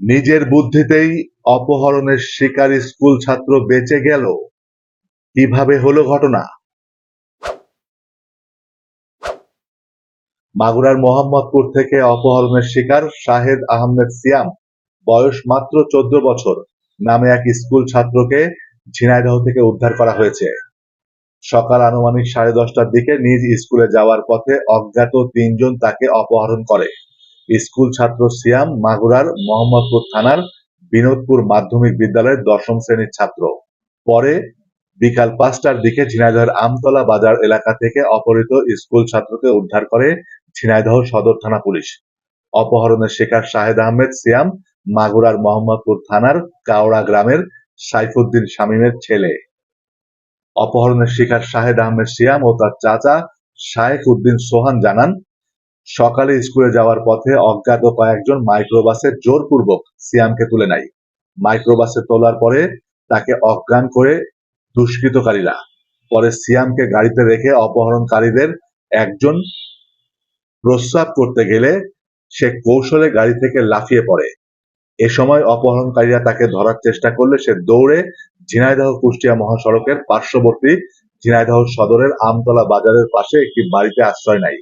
নিজের বুদ্ধিতেই অপহরণের শিকার স্কুল ছাত্র বেঁচে গেল। কীভাবে হলো ঘটনা? মাগুরার মোহাম্মদপুর থেকে অপহরণের শিকার শাহেদ আহমেদ সিয়াম, বয়স মাত্র চোদ্দ বছর, নামে এক স্কুল ছাত্রকে ঝিনাইদহ থেকে উদ্ধার করা হয়েছে। সকাল আনুমানিক সাড়ে দশটার দিকে নিজ স্কুলে যাওয়ার পথে অজ্ঞাত তিনজন তাকে অপহরণ করে। স্কুল ছাত্র সিয়াম মাগুরার মোহাম্মদপুর থানার বিনোদপুর মাধ্যমিক বিদ্যালয়ের দশম শ্রেণির ছাত্র। পরে বিকাল পাঁচটার দিকে ঝিনাইদহের আমতলা বাজার এলাকা থেকে অপহৃত স্কুল ছাত্রকে উদ্ধার করে ঝিনাইদহ সদর থানা পুলিশ। অপহরণের শিকার শাহেদ আহমেদ সিয়াম মাগুরার মোহাম্মদপুর থানার কাওড়া গ্রামের সাইফুদ্দিন শামীমের ছেলে। অপহরণের শিকার শাহেদ আহমেদ সিয়াম ও তার চাচা শায়েখ উদ্দিন সোহান জানান সকালে স্কুলে যাওয়ার পথে অজ্ঞাত কয়েকজন মাইক্রোবাসে জোরপূর্বক সিয়ামকে তুলে নেয়। মাইক্রোবাসে তোলার পরে তাকে অজ্ঞান করে দুষ্কৃতকারীরা, পরে সিয়ামকে গাড়িতে রেখে অপহরণকারীদের একজন প্রস্রাব করতে গেলে সে কৌশলে গাড়ি থেকে লাফিয়ে পড়ে। এ সময় অপহরণকারীরা তাকে ধরার চেষ্টা করলে সে দৌড়ে ঝিনাইদহ কুষ্টিয়া মহাসড়কের পার্শ্ববর্তী ঝিনাইদহ সদরের আমতলা বাজারের পাশে একটি বাড়িতে আশ্রয় নেয়।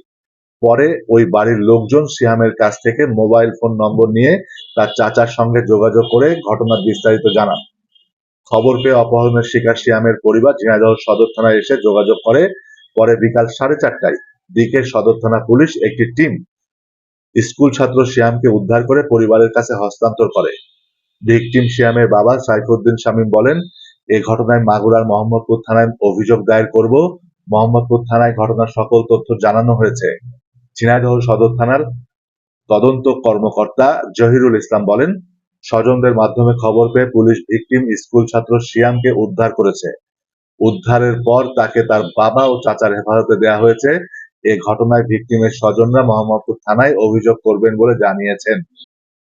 পরে ওই বাড়ির লোকজন সিয়ামের কাছ থেকে মোবাইল ফোন নম্বর নিয়ে তার চাচার সঙ্গে যোগাযোগ করে ঘটনার বিস্তারিত জানান। খবর পেয়ে অপহরণের শিকার সিয়ামের পরিবার ঝিনাইদহ সদর থানায় এসে যোগাযোগ করে। পরে বিকাল সাড়ে চারটায় দিকে সদর থানা পুলিশ একটি টিম স্কুল ছাত্র সিয়ামকে উদ্ধার করে পরিবারের কাছে হস্তান্তর করে। ভিকটিম সিয়ামের বাবা সাইফুদ্দিন শামীম বলেন, এ ঘটনায় মাগুরার মোহাম্মদপুর থানায় অভিযোগ দায়ের করব। মোহাম্মদপুর থানায় ঘটনার সকল তথ্য জানানো হয়েছে। ঝিনাইদহ সদর থানার তদন্ত কর্মকর্তা জহিরুল ইসলাম বলেন, স্বজনদের মাধ্যমে খবর পেয়ে পুলিশ ভিকটিম স্কুল ছাত্র শিয়ামকে উদ্ধার করেছে। উদ্ধারের পর তাকে তার বাবা ও চাচার হেফাজতে দেওয়া হয়েছে। এ ঘটনায় ভিকটিমের স্বজনরা মোহাম্মদপুর থানায় অভিযোগ করবেন বলে জানিয়েছেন।